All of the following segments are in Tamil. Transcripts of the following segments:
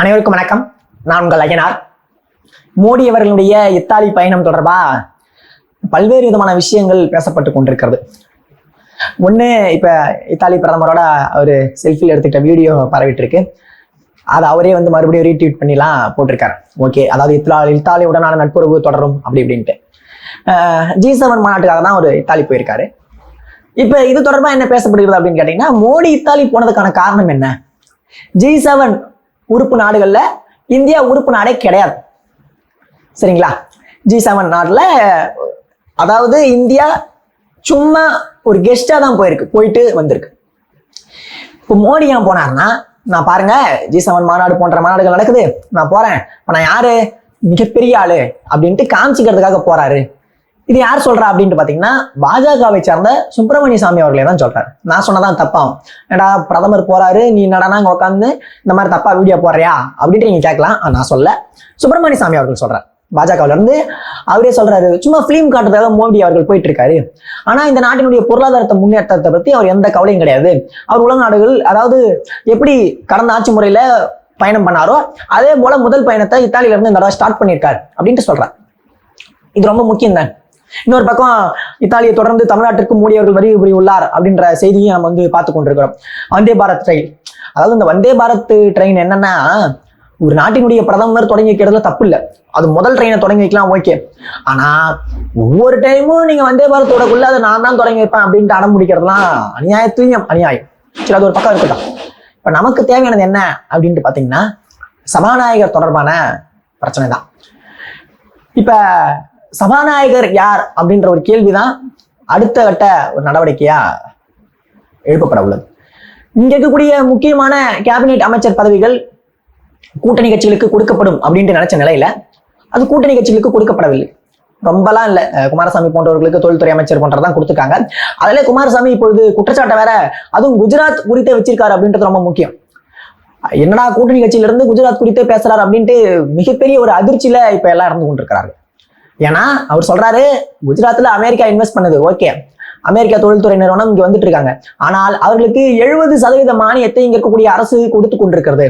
அனைவருக்கும் வணக்கம். நான் உங்கள் ஐயனார் மோடி அவர்களுடைய இத்தாலி பயணம் தொடர்பா பல்வேறு விதமான விஷயங்கள் பேசப்பட்டு கொண்டிருக்கிறது. ஒன்று இப்போ இத்தாலி பிரதமரோட அவர் செல்ஃபியில் எடுத்துக்கிட்ட வீடியோ பரவிட்டிருக்கு. அதை அவரே வந்து மறுபடியும் ரீட்வீட் பண்ணிலாம் போட்டிருக்காரு. ஓகே அதாவது இத்தாலி இத்தாலியுடனான நட்புறவு தொடரும் அப்படி இப்படின்ட்டு. ஜி செவன் மாநாட்டுக்காக தான் அவர் இத்தாலி போயிருக்காரு. இப்போ இது தொடர்பாக என்ன பேசப்படுகிறது அப்படின்னு கேட்டிங்கன்னா மோடி இத்தாலி போனதுக்கான காரணம் என்ன? ஜி செவன் உறுப்பு நாடுகளில் இந்தியா உறுப்பு நாடே கிடையாது. சரிங்களா? ஜி செவன் நாட்டில் அதாவது இந்தியா சும்மா ஒரு கெஸ்டாக தான் போயிருக்கு போயிட்டு வந்திருக்கு. இப்போ மோடி ஏன் போனார்னா நான் பாருங்க ஜி செவன் மாநாடு போன்ற மாநாடுகள் நடக்குது. நான் போறேன். இப்போ நான் யாரு? மிகப்பெரிய ஆளு அப்படின்ட்டு காமிச்சிக்கிறதுக்காக போறாரு. இது யார் சொல்றா அப்படின்ட்டு பாத்தீங்கன்னா பாஜகவை சார்ந்த சுப்பிரமணிய சாமி அவர்களே தான் சொல்றாரு. நான் சொன்னதான் தப்பாகும் ஏடா பிரதமர் போறாரு நீ என்னடா அங்க உட்காந்து இந்த மாதிரி தப்பா வீடியோ போடுறியா? அப்படின்ட்டு நீங்க கேட்கலாம். நான் சொல்ல சுப்பிரமணிய சாமி அவர்கள் சொல்றாரு. பாஜகவுல இருந்து அவரே சொல்றாரு சும்மா பிலிம் காட்டுறதுக்காக மோடி அவர்கள் போயிட்டு இருக்காரு ஆனா இந்த நாட்டினுடைய பொருளாதாரத்தை முன்னேற்றத்தை பத்தி அவர் எந்த கவலையும் கிடையாது. அவர் உலக நாடுகள் அதாவது எப்படி கடந்த ஆட்சி முறையில பயணம் பண்ணாரோ அதே போல முதல் பயணத்தை இத்தாலியில இருந்து இந்த தடவை ஸ்டார்ட் பண்ணியிருக்காரு. அப்படின்ட்டு சொல்றாரு. இது ரொம்ப முக்கியம் தான் இன்னொரு பக்கம் இத்தாலியை தொடர்ந்து தமிழ்நாட்டிற்கு மோடி அவர்கள் வருகை புரியுள்ளார் அப்படின்ற செய்தியும் நம்ம வந்து பார்த்து கொண்டிருக்கிறோம். வந்தே பாரத் ட்ரெயின் அதாவது இந்த வந்தே பாரத் ட்ரெயின் என்னன்னா ஒரு நாட்டினுடைய பிரதமர் தொடங்கி வைக்கிறதுல தப்பு இல்லை. அது முதல் ட்ரெயினை தொடங்கி வைக்கலாம் ஓகே ஆனா ஒவ்வொரு டைமும் நீங்க வந்தே பாரத்தோடக்குள்ள அதை நான் தான் தொடங்கி வைப்பேன் அப்படின்ட்டு அடம் முடிக்கிறதுலாம் அநியாயத்தையும் அநியாயம். சரி அது ஒரு பக்கம் இருக்கட்டும். இப்ப நமக்கு தேவையானது என்ன அப்படின்ட்டு பாத்தீங்கன்னா சபாநாயகர் தொடர்பான பிரச்சனை தான் இப்ப சபாநாயகர் யார் அப்படின்ற ஒரு கேள்விதான் அடுத்த கட்ட ஒரு நடவடிக்கையா எழுப்பப்பட உள்ளது. இங்க இருக்கக்கூடிய முக்கியமான கேபினெட் அமைச்சர் பதவிகள் கூட்டணி கட்சிகளுக்கு கொடுக்கப்படும் அப்படின்ட்டு நினைச்ச நிலையில அது கூட்டணி கட்சிகளுக்கு கொடுக்கப்படவில்லை. ரொம்பலாம் இல்ல. குமாரசாமி போன்றவர்களுக்கு தொழில்துறை அமைச்சர் போன்றதான் கொடுத்துருக்காங்க. அதுல குமாரசாமி இப்பொழுது குற்றச்சாட்டை வேற அதுவும் குஜராத் குறித்தே வச்சிருக்காரு அப்படின்றது ரொம்ப முக்கியம். என்னடா கூட்டணி கட்சியில இருந்து குஜராத் குறித்தே பேசுறாரு அப்படின்ட்டு மிகப்பெரிய ஒரு அதிர்ச்சியில இப்ப எல்லாம் இருந்து கொண்டிருக்கிறார்கள். ஏன்னா அவர் சொல்றாரு குஜராத்ல அமெரிக்கா இன்வெஸ்ட் பண்ணுது. ஓகே அமெரிக்கா தொழில்துறை நிறுவனம் இங்க வந்துட்டு இருக்காங்க. ஆனால் அவர்களுக்கு எழுபது சதவீத மானியத்தை இங்க இருக்கக்கூடிய அரசு கொடுத்து கொண்டிருக்கிறது.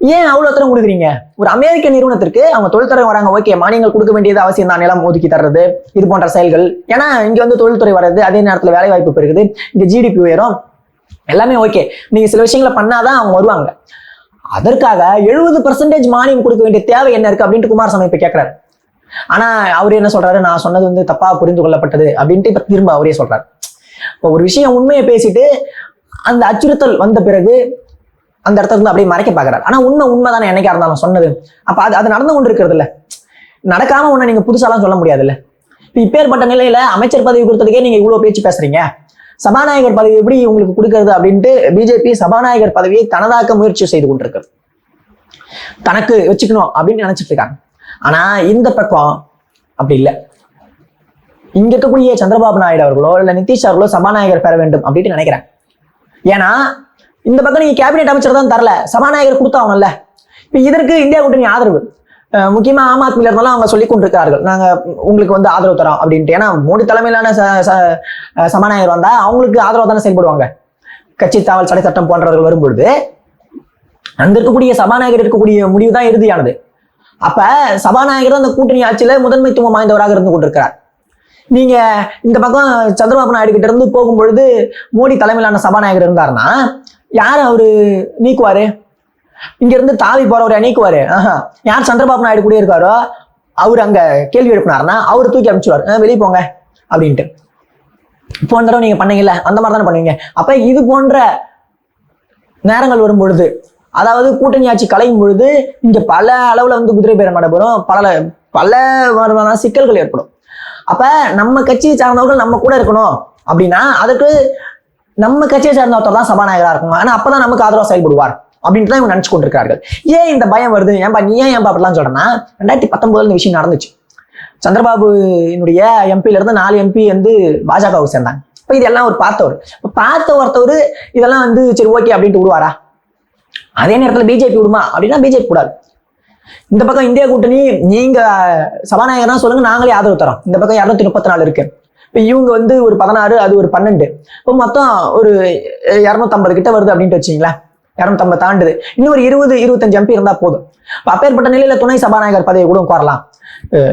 ஏன் அவ்வளவு தரம் கொடுக்குறீங்க? ஒரு அமெரிக்க நிறுவனத்திற்கு அவங்க தொழில்துறை வராங்க ஓகே மானியங்கள் கொடுக்க வேண்டியது அவசியம் தான் நிலம் ஒதுக்கி தர்றது இது போன்ற செயல்கள். ஏன்னா இங்க வந்து தொழில்துறை வர்றது அதே நேரத்துல வேலை வாய்ப்பு பெறுகிறது இந்த ஜிடிபி உயரும். எல்லாமே ஓகே நீங்க சில விஷயங்களை பண்ணாதான் அவங்க வருவாங்க. அதற்காக எழுபது பர்சன்டேஜ் மானியம் கொடுக்க வேண்டிய தேவை என்ன இருக்கு அப்படின்ட்டு குமாரசாமி இப்ப கேட்கிறாரு ஆனா அவர் என்ன சொல்றாரு? நான் சொன்னது வந்து தப்பா புரிந்து கொள்ளப்பட்டது அப்படின்ட்டு இப்ப திரும்ப அவரே சொல்றாரு. இப்போ ஒரு விஷயம் உண்மையை பேசிட்டு அந்த அச்சுறுத்தல் வந்த பிறகு அந்த இடத்துல இருந்து அப்படியே மறைக்க பாக்குறாரு ஆனா உண்மை உண்மை தானே என்னைக்கா இருந்தாலும் சொன்னது? அப்ப அது அது நடந்து கொண்டு இருக்கிறது இல்ல நடக்காம ஒண்ணு நீங்க புதுசாலாம் சொல்ல முடியாதுல்ல. இப்ப இப்பேற்பட்ட நிலையில அமைச்சர் பதவி கொடுத்ததுக்கே நீங்க இவ்வளவு பேச்சு பேசுறீங்க. சபாநாயகர் பதவி எப்படி உங்களுக்கு கொடுக்கறது அப்படின்ட்டு பிஜேபி சபாநாயகர் பதவியை தனதாக்க முயற்சி செய்து கொண்டிருக்கிறது தனக்கு வச்சுக்கணும் அப்படின்னு நினைச்சிட்டு இருக்காங்க. ஆனா இந்த பக்கம் அப்படி இல்லை. இங்க இருக்கக்கூடிய சந்திரபாபு நாயுடு அவர்களோ இல்ல நிதிஷ் அவர்களோ சபாநாயகர் பெற வேண்டும் அப்படின்ட்டு நினைக்கிறேன். ஏன்னா இந்த பக்கம் நீங்க கேபினெட் அமைச்சர் தான் தரல சபாநாயகர் கொடுத்தாங்கல்ல இப்ப இதற்கு இந்தியா கூட்டணி ஆதரவு. முக்கியமா ஆம் ஆத்மியில இருந்தாலும் அவங்க சொல்லி கொண்டிருக்கிறார்கள். நாங்க உங்களுக்கு வந்து ஆதரவு தரோம் அப்படின்ட்டு. ஏன்னா மோடி தலைமையிலான ச- சபாநாயகர் வந்தா அவங்களுக்கு ஆதரவு தானே செயல்படுவாங்க. கட்சி தாவல் சடை சட்டம் போன்றவர்கள் வரும்பொழுது அங்க இருக்கக்கூடிய சபாநாயகர் இருக்கக்கூடிய முடிவு தான் இறுதியானது. அப்ப சபாநாயகர் அந்த கூட்டணி ஆட்சியில முதன்மைத்துவம் வாய்ந்தவராக இருந்து கொண்டிருக்கிறார். நீங்க இந்த பக்கம் சந்திரபாபு நாயுடு கிட்ட இருந்து போகும்பொழுது மோடி தலைமையிலான சபாநாயகர் இருந்தாருன்னா யார் அவரு நீக்குவாரு? இங்க இருந்து தாவி போறவரை நீக்குவாரு. ஆஹா. யார் சந்திரபாபு நாயுடு கூட இருக்காரோ அவர் அங்க கேள்வி எழுப்பினாருன்னா அவர் தூக்கி அனுப்பிச்சுவார் வெளியே போங்க. அப்படின்ட்டு. போன தடவை நீங்க பண்ணீங்கல்ல அந்த மாதிரி தானே பண்ணுவீங்க. அப்ப இது போன்ற நேரங்கள் வரும் பொழுது அதாவது கூட்டணி ஆட்சி கலையும் பொழுது இங்க பல அளவுல வந்து குதிரை பேரம் நடைபெறும் பல பல விதமான சிக்கல்கள் ஏற்படும். அப்ப நம்ம கட்சியை சார்ந்தவர்கள் நம்ம கூட இருக்கணும் அப்படின்னா அதுக்கு நம்ம கட்சியை சார்ந்த ஒருத்தர் தான் சபாநாயகரா இருக்கணும். ஆனா அப்பதான் நமக்கு ஆதரவா செயல்படுவார் அப்படின்ட்டு தான் இவங்க நினைச்சு கொண்டிருக்கிறார்கள். ஏன் இந்த பயம் வருது? ஏன்பா நீ ஏன் ஏன்பா அப்படிலாம் சொல்றேன்னா ரெண்டாயிரத்தி பத்தொன்பதுல இந்த விஷயம் நடந்துச்சு. சந்திரபாபுனுடைய எம்பில இருந்து நாலு எம்பி வந்து பாஜகவுக்கு சேர்ந்தாங்க. இப்ப இதெல்லாம் ஒரு பார்த்தவர் பார்த்த ஒருத்தவர் இதெல்லாம் வந்து சரி ஓகே அப்படின்ட்டு விடுவாரா? அதே நேரத்துல பிஜேபி விடுமா? அப்படின்னா பிஜேபி கூடாது இந்த பக்கம் இந்தியா கூட்டணி நீங்க சபாநாயகர்னா சொல்லுங்க நாங்களே ஆதரவு தரோம். இந்த பக்கம் இரநூத்தி முப்பத்தி நாலு இருக்கு. இப்ப இவங்க வந்து ஒரு பதினாறு அது ஒரு பன்னெண்டு. இப்போ மொத்தம் ஒரு இரநூத்தம்பது கிட்ட வருது அப்படின்ட்டு வச்சிங்களேன் இரநூத்தம்பது தாண்டுது. இன்னும் ஒரு இருபது இருபத்தஞ்சு எம்பி இருந்தா போதும். அப்ப அப்பேற்பட்ட நிலையில துணை சபாநாயகர் பதவி கூட உட்காரலாம்.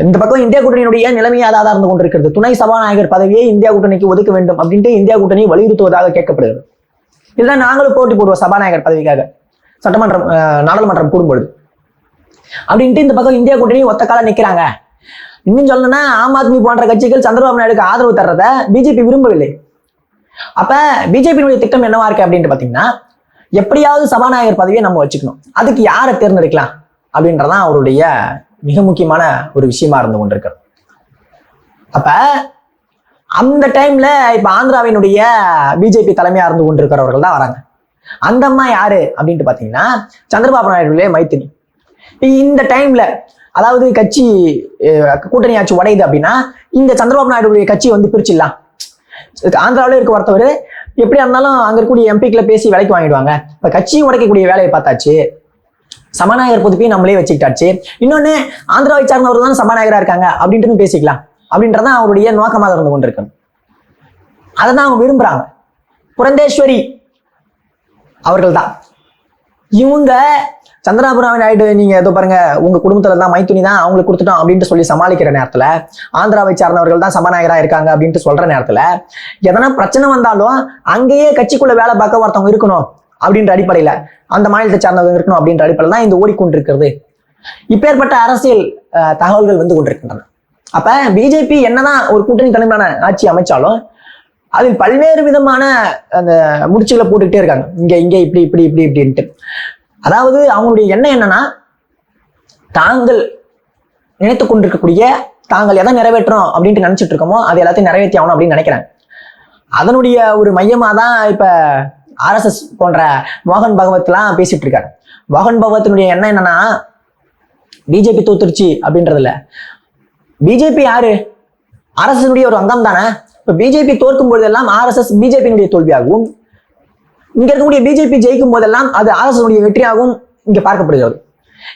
இந்த பக்கம் இந்தியா கூட்டணியினுடைய நிலைமையை அதாக இருந்து கொண்டிருக்கிறது. துணை சபாநாயகர் பதவியை இந்தியா கூட்டணிக்கு ஒதுக்க வேண்டும் அப்படின்ட்டு இந்தியா கூட்டணி வலியுறுத்துவதாக கேட்கப்படுகிறது. இதுதான் நாங்களும் போட்டி போடுவோம் சபாநாயகர் பதவிக்காக. சட்டமன்றம் நாடாளுமன்றம் கூடும்பொழுது. அப்படின்ட்டு இந்த பக்கம் இந்தியா கூட்டணி ஒத்த கால நிக்கிறாங்க. இன்னும் சொல்லணும்னா ஆம் ஆத்மி போன்ற கட்சிகள் சந்திரபாபு நாயுடுக்கு ஆதரவு தர்றத பிஜேபி விரும்பவில்லை. அப்ப பிஜேபியினுடைய திட்டம் என்னவா இருக்கு அப்படின்ட்டு பாத்தீங்கன்னா எப்படியாவது சபாநாயகர் பதவியை நம்ம வச்சுக்கணும். அதுக்கு யாரை தேர்ந்தெடுக்கலாம் அப்படின்றதான் அவருடைய மிக முக்கியமான ஒரு விஷயமா இருந்து கொண்டிருக்கிறது. அப்ப அந்த டைம்ல இப்ப ஆந்திராவினுடைய பிஜேபி தலைமையா இருந்து கொண்டிருக்கிறவர்கள் தான் வராங்க. அந்த அம்மா யாரு அப்படின்ட்டு பாத்தீங்கன்னா சந்திரபாபு நாயுடுலே மைத்தினி இந்த டைம்ல அதாவது கட்சி கூட்டணி ஆட்சி உடையுது அப்படின்னா இந்த சந்திரபாபு நாயுடுடைய கட்சி வந்து பிரிச்சிடலாம். ஆந்திராவில இருக்க ஒருத்தவர் எப்படியா இருந்தாலும் அங்க இருக்கக்கூடிய எம்பிக்களை பேசி விலைக்கு வாங்கிடுவாங்க. இப்ப கட்சியும் உடைக்கக்கூடிய வேலையை பார்த்தாச்சு. சபாநாயகர் பொதுப்பையும் நம்மளே வச்சுக்கிட்டாச்சு. இன்னொன்னு ஆந்திராவை சார்ந்தவர் தான் சபாநாயகரா இருக்காங்க அப்படின்ட்டு பேசிக்கலாம். அப்படின்றதான் அவருடைய நோக்கமாக இருந்து கொண்டிருக்கணும் அதை தான் அவங்க விரும்புறாங்க. புரந்தேஸ்வரி அவர்கள் தான் இவங்க சந்திராபுரம் நாயுடு நீங்க ஏதோ பாருங்க உங்க குடும்பத்துல தான் மைத்துனி தான் அவங்களுக்கு கொடுத்துட்டோம் அப்படின்ட்டு சொல்லி சமாளிக்கிற நேரத்துல ஆந்திராவை சார்ந்தவர்கள் தான் சபாநாயகரா இருக்காங்க அப்படின்ட்டு சொல்ற நேரத்துல எதனா பிரச்சனை வந்தாலும் அங்கேயே கட்சிக்குள்ள வேலை பார்க்க ஒருத்தவங்க இருக்கணும் அப்படின்ற அடிப்படையில அந்த மாநிலத்தை சார்ந்தவங்க இருக்கணும் அப்படின்ற அடிப்படையில் தான் இந்த ஓடிக்கொண்டிருக்கிறது. இப்பேற்பட்ட அரசியல் தகவல்கள் வந்து கொண்டிருக்கின்றன. அப்ப பிஜேபி என்னதான் ஒரு கூட்டணி தலைமையான ஆட்சி அமைச்சாலும் அதில் பல்வேறு விதமான அந்த முடிச்சுகளை போட்டுக்கிட்டே இருக்காங்க. இங்க இங்க இப்படி இப்படி இப்படி இப்படின்ட்டு. அதாவது அவங்களுடைய எண்ணம் என்னன்னா தாங்கள் நினைத்து கொண்டிருக்கக்கூடிய தாங்கள் எதை நிறைவேற்றோம் அப்படின்ட்டு நினைச்சிட்டு இருக்கோமோ அது எல்லாத்தையும் நிறைவேற்றி ஆகணும் அப்படின்னு நினைக்கிறாங்க. அதனுடைய ஒரு மையமா தான் இப்ப ஆர்எஸ்எஸ் போன்ற மோகன் பகவத்லாம் பேசிட்டு இருக்காரு மோகன் பகவத்தினுடைய எண்ணம் என்னன்னா பிஜேபி தோத்துருச்சு அப்படின்றதுல பிஜேபி யாரு? அரசனுடைய ஒரு அங்கம் தானே இப்ப பிஜேபி தோற்கும் பொழுதெல்லாம் ஆர்எஸ்எஸ் பிஜேபியினுடைய தோல்வியாகவும் இங்க இருக்கக்கூடிய பிஜேபி ஜெயிக்கும் போதெல்லாம் அது ஆர்எஸ்எஸ் உடைய வெற்றியாகவும் இங்க பார்க்கப்படுகிறது.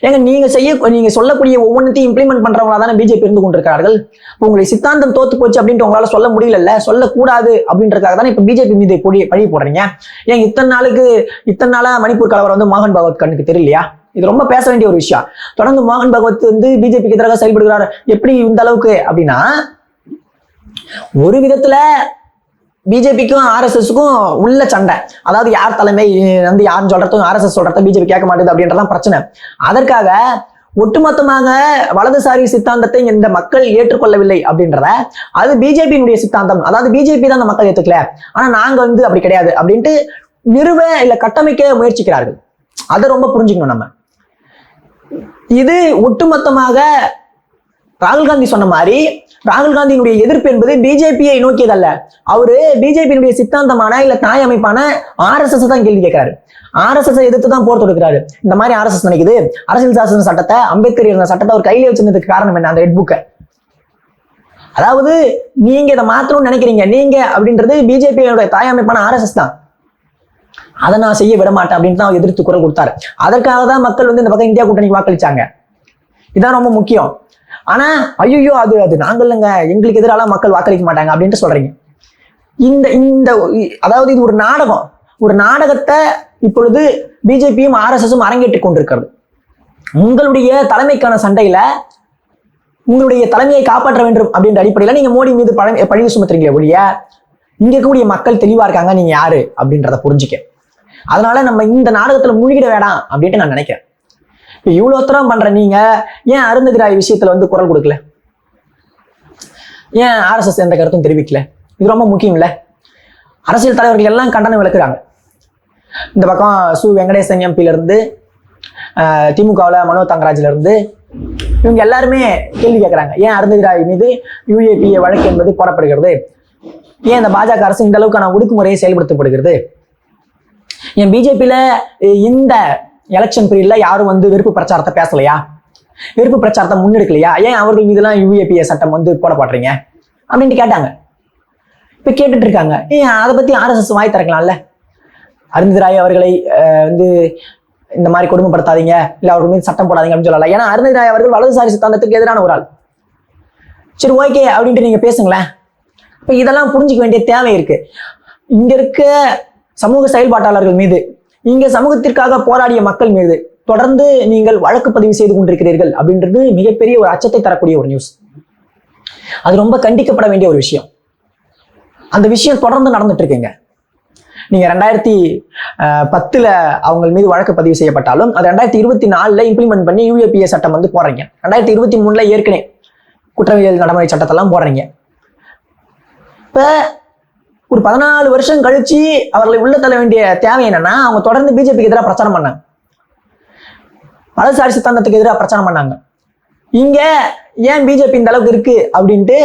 ஏங்க நீங்க செய்ய நீங்க சொல்லக்கூடிய ஒவ்வொன்றத்தையும் இம்ப்ளிமெண்ட் பண்றவங்களா தானே பிஜேபி இருந்து கொண்டிருக்கிறார்கள். இப்ப உங்களுடைய சித்தாந்தம் தோத்து போச்சு அப்படின்ட்டு உங்களால சொல்ல முடியல சொல்லக்கூடாது அப்படின்றதுக்காக தானே இப்ப பிஜேபி மீது பொடி பழி போடுறீங்க. ஏன் இத்தனை நாளுக்கு இத்தனை நாளா மணிப்பூர் கலவரம் வந்து மோகன் பகவத் கண்ணுக்கு தெரியலையா? இது ரொம்ப பேச வேண்டிய ஒரு விஷயம். தொடர்ந்து மோகன் பகவத் வந்து பிஜேபிக்கு எதிராக செயல்படுகிறார். எப்படி இந்த அளவுக்கு அப்படின்னா ஒரு விதத்துல பிஜேபிக்கும் ஆர்எஸ்எஸ்க்கும் உள்ள சண்டை. அதாவது யார் தலைமை வந்து யாருன்னு சொல்றதும் ஆர்எஸ்எஸ் சொல்றத பிஜேபி கேட்க மாட்டேது அப்படின்றதான் பிரச்சனை. அதற்காக ஒட்டுமொத்தமாக வலதுசாரி சித்தாந்தத்தை இந்த மக்கள் ஏற்றுக்கொள்ளவில்லை அப்படின்றத அது பிஜேபியினுடைய சித்தாந்தம். அதாவது பிஜேபி தான் அந்த மக்கள் ஏத்துக்கல. ஆனா நாங்க வந்து அப்படி கிடையாது அப்படின்ட்டு நிறுவ இல்ல கட்டமைக்க முயற்சிக்கிறார்கள். அதை ரொம்ப புரிஞ்சுக்கணும் நம்ம. இது ஒட்டுமொத்தமாக ராகுல் காந்தி சொன்ன மாதிரி ராகுல் காந்தியினுடைய எதிர்ப்பு என்பது பிஜேபியை நோக்கியதல்ல. அவரு பிஜேபியினுடைய சித்தாந்தமான இல்ல தாய் அமைப்பான ஆர்எஸ்எஸ் தான் கேள்வி கேட்கிறாரு. ஆர்எஸ்எஸ் எதிர்த்து தான் போர் தொடுக்கிறாரு. இந்த மாதிரி ஆர்எஸ்எஸ் நினைக்குது. அரசியல் சாசன சட்டத்தை அம்பேத்கர் இருந்த சட்டத்தை அவர் கையில வச்சிருந்ததுக்கு காரணம் என்ன? அந்த ரெட் புக்கை அதாவது நீங்க இதை மாத்தணும்னு நினைக்கிறீங்க. நீங்க அப்படின்றது பிஜேபியோட தாய் அமைப்பான ஆர்எஸ்எஸ் தான். அதை நான் செய்ய விட மாட்டேன் அப்படின்னு தான் அவர் எதிர்த்து குரல் கொடுத்தாரு. அதற்காக தான் மக்கள் வந்து இந்த பக்கம் இந்தியா கூட்டணிக்கு வாக்களிச்சாங்க. இதான் ரொம்ப முக்கியம். ஆனா ஐயோ அது அது நாங்கள் இல்லைங்க எங்களுக்கு எதிரால மக்கள் வாக்களிக்க மாட்டாங்க அப்படின்ட்டு சொல்றீங்க. இந்த இந்த அதாவது இது ஒரு நாடகம். ஒரு நாடகத்தை இப்பொழுது பிஜேபியும் ஆர்எஸ்எஸும் அரங்கேற்றிக் கொண்டிருக்கிறது. உங்களுடைய தலைமைக்கான சண்டையில உங்களுடைய தலைமையை காப்பாற்ற வேண்டும் அப்படின்ற அடிப்படையில நீங்க மோடி மீது பழ பழிவு சுமத்துறீங்களே ஒழிய இங்க இருக்கக்கூடிய மக்கள் தெளிவா இருக்காங்க நீங்க யாரு அப்படின்றத புரிஞ்சுக்க. அதனால நம்ம இந்த நாடகத்துல மூழ்கிட வேண்டாம் அப்படின்ட்டு நான் நினைக்கிறேன். இப்போ இவ்வளோ தூரம் பண்ற நீங்க ஏன் அருந்ததிராய் விஷயத்துல வந்து குரல் கொடுக்கல? ஏன் ஆர்எஸ்எஸ் எந்த கருத்தும் தெரிவிக்கல? இது ரொம்ப முக்கியம் அரசியல் தலைவர்கள் எல்லாம் கண்டனம் விளக்குறாங்க. இந்த பக்கம் சு வெங்கடேசன் எம்பில திமுகவில் மனோ தங்கராஜ்ல இருந்து இவங்க எல்லாருமே கேள்வி கேட்குறாங்க ஏன் அருந்ததிராய் மீது யூஏபிஏ வழக்கு என்பது போடப்படுகிறது? ஏன் இந்த பாஜக அரசு இந்த அளவுக்கான ஒடுக்குமுறையை செயல்படுத்தப்படுகிறது? ஏன் பிஜேபியில் இந்த எலெக்ஷன் பீரியட்ல யாரும் வந்து வெறுப்பு பிரச்சாரத்தை பேசலையா? வெறுப்பு பிரச்சாரத்தை முன்னெடுக்கலையா? ஏன் அவர்கள் மீதெல்லாம் யூஏபிஏ சட்டம் வந்து போடப்படுறீங்க அப்படின்ட்டு கேட்டாங்க. இப்போ கேட்டுட்டு இருக்காங்க. ஏன் அதை பத்தி ஆர்எஸ்எஸ் வாய் திறக்கலாம்ல? அருந்ததிராய் அவர்களை வந்து இந்த மாதிரி கொடுமைப்படுத்தாதீங்க. இல்லை அவர்கள் மீது சட்டம் போடாதீங்க அப்படின்னு சொல்லலாம் ஏன்னா அருந்ததிராய் அவர்கள் வலதுசாரி சித்தாந்தத்துக்கு எதிரான ஒரு ஆள். சரி ஓகே அப்படின்ட்டு நீங்க பேசுங்களேன். இப்போ இதெல்லாம் புரிஞ்சிக்க வேண்டிய தேவை இருக்கு. இங்க இருக்க சமூக செயல்பாட்டாளர்கள் மீது இங்க சமூகத்திற்காக போராடிய மக்கள் மீது தொடர்ந்து நீங்கள் வழக்கு பதிவு செய்து கொண்டிருக்கிறீர்கள் அப்படின்றது மிகப்பெரிய ஒரு அச்சத்தை தரக்கூடிய ஒரு நியூஸ் அது ரொம்ப கண்டிக்கப்பட வேண்டிய ஒரு விஷயம். அந்த விஷயம் தொடர்ந்து நடந்துட்டு இருக்குங்க. நீங்க ரெண்டாயிரத்தி பத்துல அவங்க மீது வழக்கு பதிவு செய்யப்பட்டாலும் அது ரெண்டாயிரத்தி இருபத்தி நாலுல இம்ப்ளிமெண்ட் பண்ணி யூஏபிஏ சட்டம் வந்து போடுறீங்க. ரெண்டாயிரத்தி இருபத்தி மூணுல ஏற்கனவே குற்றவியல் நடைமுறை சட்டத்தெல்லாம் போடுறீங்க. இப்ப ஒரு பதினாலு வருஷம் கழிச்சு அவர்களை உள்ள தள்ள வேண்டிய தேவை என்னன்னா அவங்க தொடர்ந்து பிஜேபிக்கு எதிராக பிரச்சாரம் பண்ணாங்க. வலதுசாரி சித்தாந்தத்துக்கு எதிராக பிரச்சாரம் பண்ணாங்க. இங்க ஏன் பிஜேபி இந்த அளவுக்கு இருக்கு அப்படின்ட்டு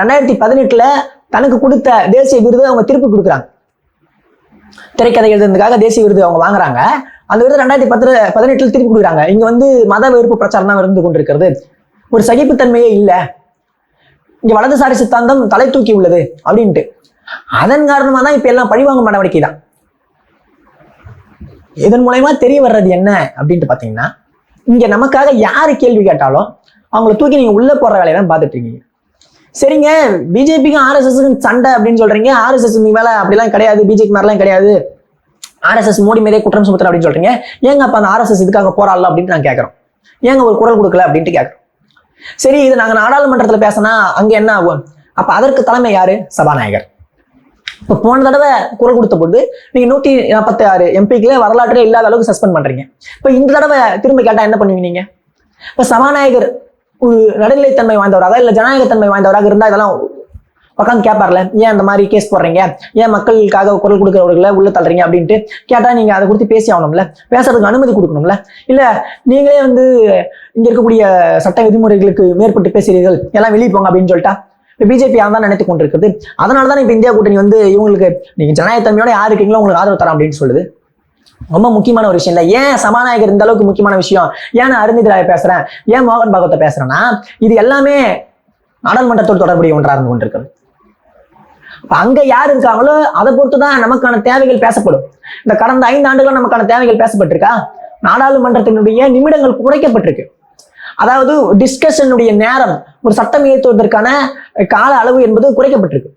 ரெண்டாயிரத்தி பதினெட்டுல தனக்கு கொடுத்த தேசிய விருது அவங்க திருப்பி கொடுக்குறாங்க. திரைக்கதை எழுதுறதுக்காக தேசிய விருது அவங்க வாங்குறாங்க. அந்த விருது ரெண்டாயிரத்தி பத்து பதினெட்டுல திருப்பி கொடுக்குறாங்க. இங்க வந்து மத வெறுப்பு பிரச்சாரம் தான் இருந்து கொண்டிருக்கிறது. ஒரு சகிப்புத்தன்மையே இல்லை. இங்க வலதுசாரி சித்தாந்தம் தலை தூக்கி உள்ளது அப்படின்ட்டு. அதன் காரணமாக தான் இப்ப எல்லாம் பழிவாங்கும் நடவடிக்கை தான் இதன் மூலயமா தெரிய வர்றது என்ன அப்படின்ட்டு பாத்தீங்கன்னா இங்க நமக்காக யாரு கேள்வி கேட்டாலும் அவங்கள தூக்கி நீங்க உள்ள போகிற வேலையை தான் பார்த்துட்டு இருக்கீங்க. சரிங்க பிஜேபிக்கும் ஆர்எஸ்எஸ்க்கும் சண்டை அப்படின்னு சொல்றீங்க. ஆர்எஸ்எஸ் மேலே அப்படிலாம் கிடையாது பிஜேபி மாதிரிலாம் கிடையாது. ஆர்எஸ்எஸ் மோடி மீதே குற்றம் சுமத்துற அப்படின்னு சொல்றீங்க. ஏங்க அப்ப அந்த ஆர்எஸ்எஸ் இதுக்காக போராடலாம் அப்படின்னு நான் கேட்கறோம் ஏங்க ஒரு குரல் கொடுக்கல அப்படின்ட்டு கேட்குறோம் சரி இது நாங்க நாடாளுமன்றத்துல பேசினா அங்க என்ன ஆகும்? அப்ப அதற்கு தலைமை யாரு? சபாநாயகர். இப்போ போன தடவை குரல் கொடுத்த பொழுது நீங்க நூத்தி நாற்பத்தி ஆறு எம்பிக்களே வரலாற்றே இல்லாத அளவுக்கு சஸ்பெண்ட் பண்றீங்க. இப்போ இந்த தடவை திரும்ப கேட்டா என்ன பண்ணுவீங்க நீங்க? இப்போ சபாநாயகர் ஒரு நடுநிலைத்தன்மை வாய்ந்தவராக இல்ல ஜனநாயகத்தன்மை வாய்ந்தவராக இருந்தா இதெல்லாம் உட்காந்து கேட்பார்ல ஏன் அந்த மாதிரி கேஸ் போடுறீங்க? ஏன் மக்களுக்காக குரல் கொடுக்குறவர்களை உள்ள தள்ளுறீங்க? அப்படின்ட்டு கேட்டா நீங்க அதை கொடுத்து பேசி ஆகணும்ல பேசுறதுக்கு அனுமதி கொடுக்கணும்ல. இல்ல நீங்களே வந்து இங்க இருக்கக்கூடிய சட்ட விதிமுறைகளுக்கு மேற்பட்டு பேசுறீர்கள் எல்லாம் வெளியே போங்க அப்படின்னு சொல்லிட்டா பிஜேபி தான் நினைத்து கொண்டிருக்குது. அதனால தான் இப்போ இந்தியா கூட்டணி வந்து இவங்களுக்கு நீங்க ஜனநாயகத்தன்மையோட யார் இருக்கீங்களோ உங்களுக்கு ஆதரவு தரேன் அப்படின்னு சொல்லுது. ரொம்ப முக்கியமான ஒரு விஷயம் இல்லை. ஏன் சபாநாயகர் இந்த அளவுக்கு முக்கியமான விஷயம்? ஏன் நான் அருந்தித் ராய் பேசுறேன்? ஏன் மோகன் பாகவத்தை பேசுறேன்னா இது எல்லாமே நாடாளுமன்றத்தோடு தொடர்புடைய ஒன்றா இருந்து கொண்டிருக்கிறது அங்க யார் இருக்காங்களோ அதை பொறுத்து தான் நமக்கான தேவைகள் பேசப்படும். இந்த கடந்த ஐந்து ஆண்டுகள் நமக்கான தேவைகள் பேசப்பட்டிருக்கா? நாடாளுமன்றத்தினுடைய நிமிடங்கள் குறைக்கப்பட்டிருக்கு. அதாவது டிஸ்கஷனுடைய நேரம் ஒரு சட்டம் இயற்றுவதற்கான கால அளவு என்பது குறைக்கப்பட்டிருக்கு.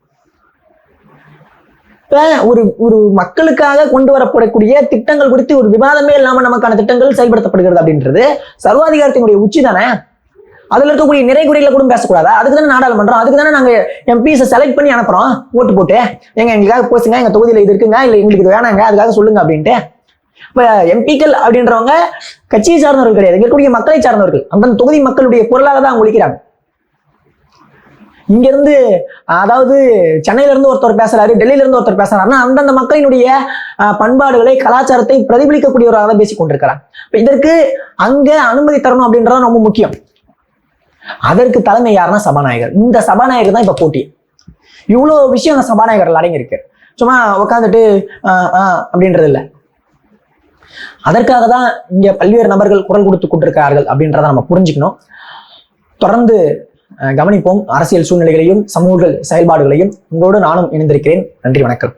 இப்ப ஒரு ஒரு மக்களுக்காக கொண்டு வரப்படக்கூடிய திட்டங்கள் குறித்து ஒரு விவாதமே இல்லாமல் நமக்கான திட்டங்கள் செயல்படுத்தப்படுகிறது அப்படின்றது சர்வாதிகாரத்தினுடைய உச்சி தானே? அதுல இருக்கக்கூடிய நிறை குறைகளை கூட பேசக்கூடாதா? அதுக்கு தானே நாடாளுமன்றம் அதுக்கு தானே நாங்க எம்பிஸை செலக்ட் பண்ணி அனுப்புறோம் ஓட்டு போட்டு. எங்க எங்களுக்காக பேசுங்க எங்க தொகுதியில இது இருக்குங்க இல்ல எங்களுக்கு இது வேணாங்க அதுக்காக சொல்லுங்க அப்படின்ட்டு. எம்பிக்கள் அப்படின்றவங்க கட்சியை சார்ந்தவர்கள் கிடையாது. இருக்கக்கூடிய மக்களை சார்ந்தவர்கள். அந்த தொகுதி மக்களுடைய குரலாக தான் அவங்க ஒழிக்கிறாங்க. இங்க இருந்து அதாவது சென்னையில இருந்து ஒருத்தர் பேசுறாரு டெல்லியில இருந்து ஒருத்தர் பேசுறாருன்னா அந்தந்த மக்களினுடைய பண்பாடுகளை கலாச்சாரத்தை பிரதிபலிக்கக்கூடியவராக தான் பேசிக் கொண்டிருக்கிறார் இப்ப இதற்கு அங்க அனுமதி தரணும் அப்படின்றது ரொம்ப முக்கியம். அதற்கு தலைமை யாருன்னா சபாநாயகர். இந்த சபாநாயகர் தான் இப்ப போட்டி. இவ்வளவு விஷயம் அந்த சபாநாயகர் அடங்கியிருக்கு. சும்மா உட்காந்துட்டு அப்படின்றது இல்ல. அதற்காக தான் இங்கே பல்வேறு நபர்கள் குரல் கொடுத்து கொண்டிருக்கிறார்கள் அப்படின்றத நம்ம புரிஞ்சுக்கணும். தொடர்ந்து கவனிப்போம். அரசியல் சூழ்நிலைகளையும் சமூக செயல்பாடுகளையும் உங்களோடு நானும் இணைந்திருக்கிறேன். நன்றி வணக்கம்.